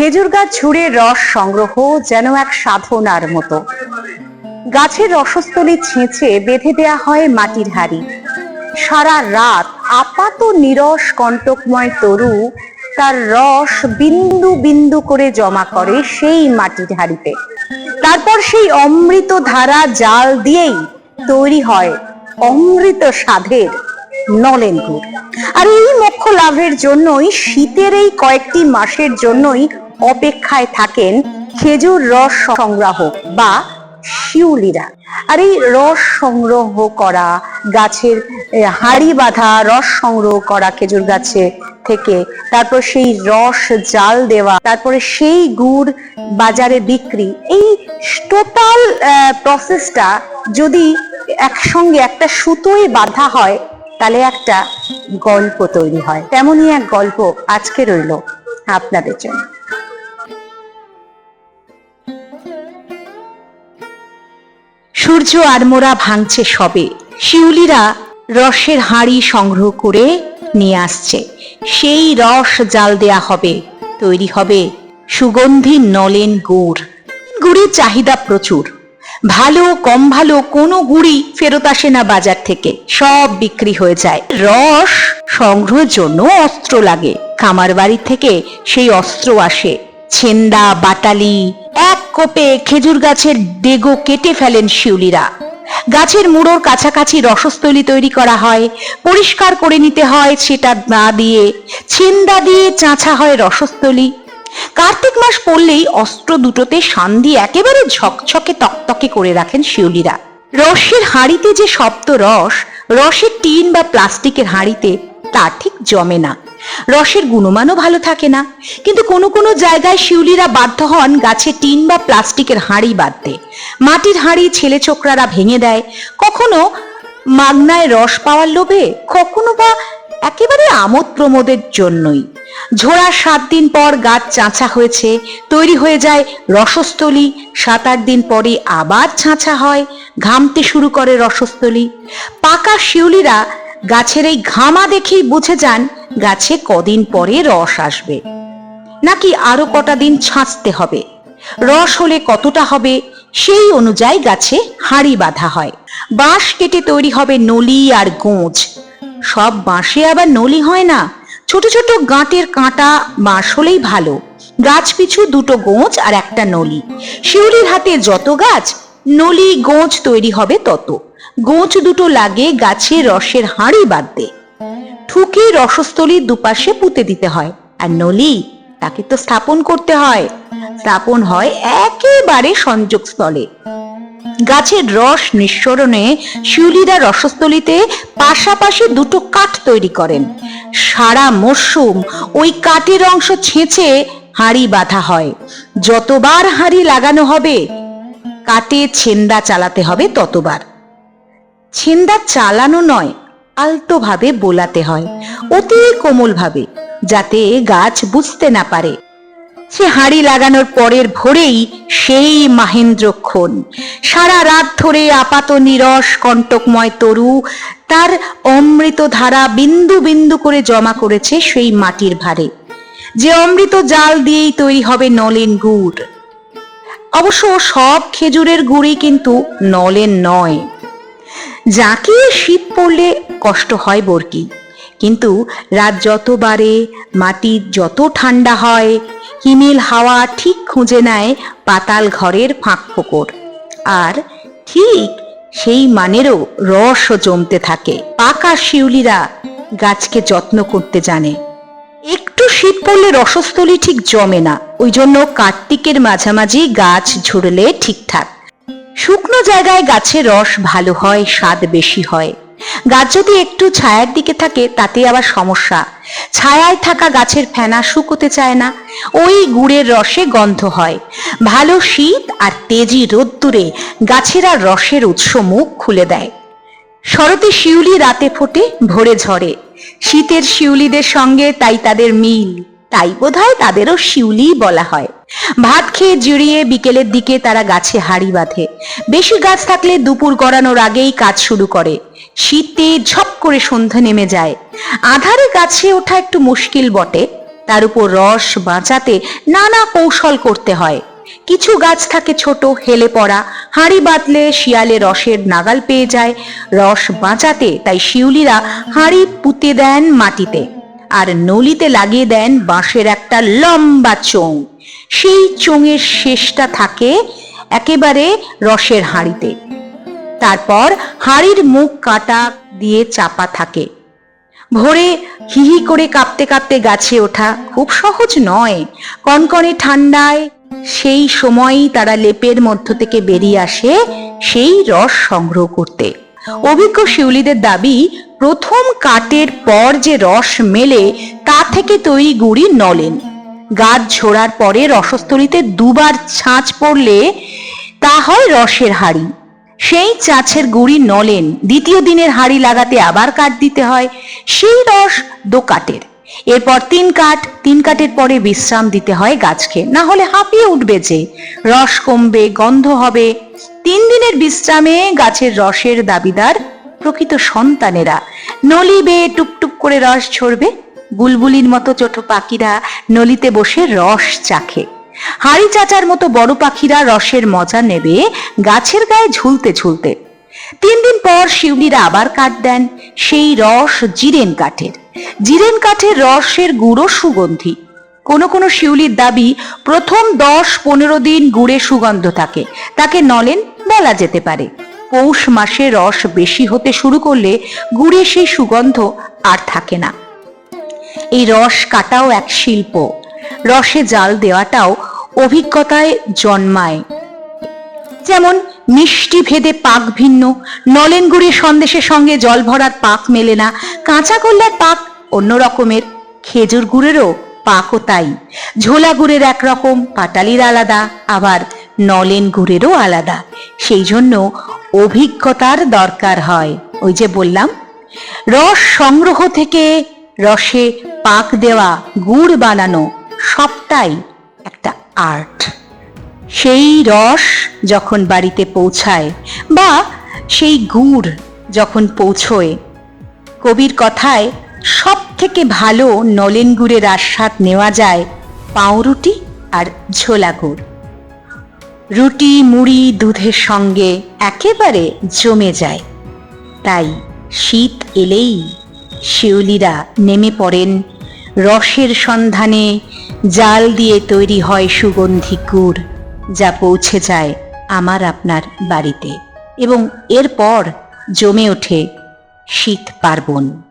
খেজুর গাছ ঝুড়ে রস সংগ্রহ যেন এক সাধনার মতো। গাছের রসস্থলী ছেঁচে বেঁধে দেয়া হয় মাটির হাড়ি। সারা রাত আপাত নিরস কণ্টকময় তরু তার রস বিন্দু বিন্দু করে জমা করে সেই মাটির হাড়িতে। তারপর সেই অমৃত ধারা জাল দিয়েই তৈরি হয় অমৃত স্বাদের নলেন আর এই মোক্ষ লাভের জন্যই, শীতের এই কয়েকটি মাসের জন্যই অপেক্ষায় থাকেন খেজুর রস সংগ্রাহক বা শিউলিরা। আর এই রস সংগ্রহ করা গাছের হাঁড়ি বাঁধা রস সংগ্রহ করা খেজুর গাছে থেকে, তারপর সেই রস জাল দেওয়া, তারপরে সেই গুড় বাজারে বিক্রি, এই টোটাল প্রসেসটা যদি একসঙ্গে একটা সুতোয় বাঁধা হয়, তাহলে একটা গল্প তৈরি হয়। তেমনই এক গল্প আজকে রইল আপনাদের জন্য। সূর্য আড়মোড়া ভাঙছে সবে। শিউলিরা রসের হাঁড়ি সংগ্রহ করে নিয়ে আসছে। সেই রস জাল দেয়া হবে, তৈরি হবে সুগন্ধি নলেন গুড়। গুড়ের চাহিদা প্রচুর। ভালো কম ভালো কোনো গুড়ি ফেরত আসে না বাজার থেকে, সব বিক্রি হয়ে যায়। রস সংগ্রহের জন্য অস্ত্র লাগে। খামার বাড়ি থেকে সেই অস্ত্র আসে। ছেন্দা, বাটালি, এক কোপে খেজুর গাছের ডেগো কেটে ফেলেন শিউলিরা। গাছের মুড়োর কাছাকাছি রসস্থলী তৈরি করা হয়, পরিষ্কার করে নিতে হয় সেটা না দিয়ে ছেন্দা দিয়ে চাঁচা হয় রসস্থলী। কার্তিক মাস পড়লেই অস্ত্র দুটোতে শান দিয়ে একেবারে ঝকঝকে তকতকে করে রাখেন শিউলিরা। রসের হাঁড়িতে যে শব্দ রস, রসের টিন বা প্লাস্টিকের হাঁড়িতে তা ঠিক জমে না। রসের গুণমানও ভালো থাকে না। কিন্তু কোনো কোনো জায়গায় শিউলিরা বাধ্য হন গাছে টিন বা প্লাস্টিকের হাঁড়ি বাঁধতে। মাটির হাঁড়ি ছেলে ছোকরারা ভেঙে দেয়। কখনো মাগনায় রস পাওয়ার লোভে, কখনো বা একেবারে আমোদ প্রমোদের জন্যই। ঝোড়ার সাত দিন পর গাছ চাঁচা হয়েছে, তৈরি হয়ে যায় রসস্থলী। সাত আট দিন পরে আবার ছাঁচা হয়, ঘামতে শুরু করে রসস্থলী। পাকা শিউলিরা গাছের এই ঘামা দেখেই বুঝে যান গাছে কদিন পরে রস আসবে। নাকি আরও কটা দিন ছাঁচতে হবে? রস হলে কতটা হবে? সেই অনুযায়ী গাছে হাঁড়ি বাঁধা হয়। বাঁশ কেটে তৈরি হবে নলি আর গোঁজ। সব বাঁশে আবার নলি হয় না? ছোট ছোট গাঁটের কাঁটা বাঁশ হলেই ভালো। গাছ পিছু দুটো গোঁজ আর একটা নলি। শিউলির হাতে যত গাছ, নলি গোঁজ তৈরি হবে তত। গোঁজ দুটো লাগে গাছে রসের হাঁড়ি বাঁধতে। ঠুকে রসস্থলীর দুপাশে পুঁতে দিতে হয় আর নলি, তাকে তো স্থাপন করতে হয়। স্থাপন হয় একেবারে সংযোগস্থলে। গাছের রস নিঃসরণে শিউলিরা রসস্থলিতে পাশাপাশি দুটো কাঠ তৈরি করেন। সারা মরশুম ওই কাঠের অংশ ছেঁচে হাঁড়ি বাঁধা হয়। যতবার হাঁড়ি লাগানো হবে কাটে ছেন্দা চালাতে হবে ততবার। ছেন্দা চালানো নয় আলতোভাবে বোলাতে হয়, অতি কোমলভাবে, যাতে গাছ বুঝতে না পারে। সে হাঁড়ি লাগানোর পরের ভোরেই সেই মাহেন্দ্রক্ষণ সারা রাত ধরে আপাত নিরস কণ্টকময় তরু তার অমৃত ধারা বিন্দু বিন্দু করে জমা করেছে সেই মাটির ভারে। যে অমৃত জাল দিয়েই তৈরি হবে নলেন গুড়। অবশ্য সব খেজুরের গুড়ই কিন্তু নলেন নয়। যাকে শীত পড়লে কষ্ট হয় বরকি। কিন্তু রাত যত বাড়ে, মাটি যত ঠান্ডা হয়, হিমেল হাওয়া ঠিক খুঁজে নেয় পাতাল ঘরের ফাঁক ফোকর। আর ঠিক সেই মানেরও রসও জমতে থাকে। পাকা শিউলিরা গাছকে যত্ন করতে জানে। একটু শীত পড়লে রসস্থলী ঠিক জমে না। ওই জন্য কার্তিকের মাঝামাঝি গাছ ঝুড়লে ঠিকঠাক। শুকনো জায়গায় গাছের রস ভালো হয়, স্বাদ বেশি হয়। গাছ যদি একটু ছায়ার দিকে থাকে, তাতে আবার সমস্যা। ছায়ায় থাকা গাছের ফেনা শুকোতে চায় না। ওই গুড়ের রসে গন্ধ হয়। ভালো শীত আর তেজি রোদ্দুরে গাছেরা রসের উৎস মুখ খুলে দেয়। শরতে শিউলি রাতে ফোটে, ভোরে ঝরে। শীতের শিউলিদের সঙ্গে তাই তাদের মিল। তাই বোধহয় তাদেরও শিউলি বলা হয়। ভাত খেয়ে জিরিয়ে বিকেলের দিকে তারা গাছে হাড়ি বাঁধে। বেশি গাছ থাকলে দুপুর গড়ানোর আগেই কাজ শুরু করে। শীতে ঝপ করে সন্ধ্যা নেমে যায়। আধারে গাছে ওঠা একটু মুশকিল বটে। তার উপর রস বাঁচাতে নানা কৌশল করতে হয়। কিছু গাছ থাকে ছোট, হেলে পড়া। হাঁড়ি বাঁধলে শিয়ালে রসের নাগাল পেয়ে যায়। রস বাঁচাতে তাই শিউলিরা হাঁড়ি পুঁতে দেন মাটিতে। আর নলিতে লাগিয়ে দেন বাঁশের একটা লম্বা চোং সেই চোঙের শেষটা থাকে একেবারে রসের হাঁড়িতে। তারপর হাঁড়ির মুখ কাটা দিয়ে চাপা থাকে। ভোরে হিহি করে কাঁপতে কাঁপতে গাছে ওঠা খুব সহজ নয়। কনকনে ঠান্ডায় সেই সময়ই তারা লেপের মধ্য থেকে বেরিয়ে আসে সেই রস সংগ্রহ করতে। অভিজ্ঞ শিউলিদের দাবি প্রথম কাটের পর যে রস মেলে, তা থেকে তৈরি গুড়ি নলেন। গাছ ঝোড়ার পরে রসস্থলিতে দুবার ছাঁচ পড়লে, তা হয় রসের হাড়ি। সেই চাছের গুড়ি নলেন, দ্বিতীয় দিনের হাড়ি লাগাতে আবার কাঠ দিতে হয়, সেই রস দো কাঠের এরপর তিন কাঠ, তিন কাঠের পরে বিশ্রাম দিতে হয় গাছকে। না হলে হাঁপিয়ে উঠবে যে, রস কমবে, গন্ধ হবে। তিন দিনের বিশ্রামে গাছের রসের দাবিদার প্রকৃত সন্তানেরা। নলি বেয়ে টুকটুক করে রস ঝরবে। বুলবুলির মতো ছোট পাখিরা নলিতে বসে রস চাখে। হাড়ি চাচার মতো বড় পাখিরা রসের মজা নেবে গাছের গায়ে ঝুলতে ঝুলতে। তিন দিন পর শিউলিরা আবার কাঠ দেন, সেই রস জিরেন কাঠের। জিরেন কাঠের রসের গুঁড়ো সুগন্ধি। কোনো কোনো শিউলির দাবি, প্রথম দশ পনেরো দিন গুড়ে সুগন্ধ থাকে। তাকে নলেন বলা যেতে পারে। পৌষ মাসে রস বেশি হতে শুরু করলে গুড়ে সেই সুগন্ধ আর থাকে না। এই রস কাটাও এক শিল্প। রসে জাল দেওয়াটাও অভিজ্ঞতায় জন্মায়। যেমন মিষ্টি ভেদে পাক ভিন্ন, নলেন গুড়ির সন্দেশের সঙ্গে জল ভরার পাক মেলে না, কাঁচা গোল্লার পাক অন্য রকমের, খেজুর গুড়েরও পাকও তাই। ঝোলা গুড়ের একরকম পাটালির আলাদা, আবার নলেন গুড়েরও আলাদা। সেই জন্য অভিজ্ঞতার দরকার হয়। ওই যে বললাম, রস সংগ্রহ থেকে রসে পাক দেওয়া গুড় বানানো সবটাই একটা আর্ট। সেই রস যখন বাড়িতে পৌঁছায় বা সেই গুড় যখন পৌঁছয়, কবির কথায় সব থেকে ভালো নলেন গুড়ের আস্বাদ নেওয়া যায় পাউরুটি আর ঝোলা গুড়। রুটি, মুড়ি, দুধের সঙ্গে একেবারে জমে যায়। তাই শীত এলেই শিউলিরা নেমে পড়েন। রসের সন্ধানে জাল দিয়ে তৈরি হয় সুগন্ধি গুড়, যা পৌঁছে যায় আমার আপনার বাড়িতে। এবং এরপর জমে ওঠে শীত পার্বণ।